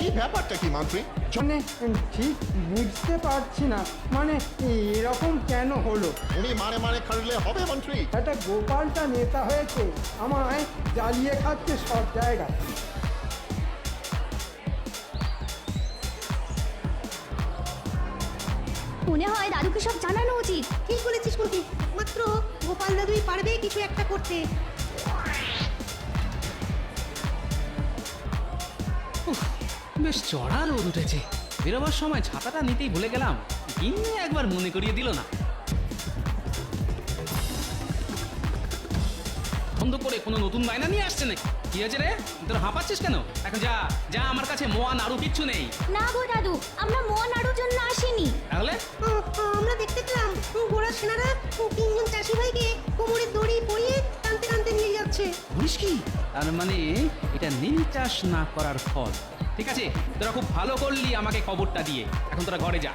কি ব্যাপারটা কি মন্ত্রী মানে ঠিক বুঝতে পারছি না। মানে এরকম কেন হলো? উনি মানে মানে খাটলে হবে মন্ত্রী একটা গোপালটা নেতা হয়েছে আমায় জ্বালিয়ে খাচ্ছে সব জায়গায়। মনে হয় দাদুকে সব জানানো উচিত। ঠিক বলেছিস কুন্তি মাত্র গোপাল দাদুই পারবে কিছু একটা করতে। বেশ চড়া রোদ উঠেছে। বেরোবার সময় ছাতাটা নিতেই ভুলে গেলাম। গিন্নি একবার মনে করিয়ে দিল না। বন্ধ করে কোনো নতুন বায়না নিয়ে আসছে নাকি? কি হয়েছে রে? তোর হাঁপাচ্ছিস কেন? এখন যা যা আমার কাছে মোয়া নাড়ু কিচ্ছু নেই। না গো দাদু আমরা মন আড়ুর জন্য আসিনি। তাহলে? আমরা দেখতে পেলাম। গোড়া সেনারা তিনজন চাষি ভাইকে টানতে বুঝিস কি? তার মানে এটা নীল চাষ না করার ফল। ঠিক আছে? তোরা খুব ভালো করলি আমাকে খবরটা দিয়ে। এখন তোরা ঘরে যা।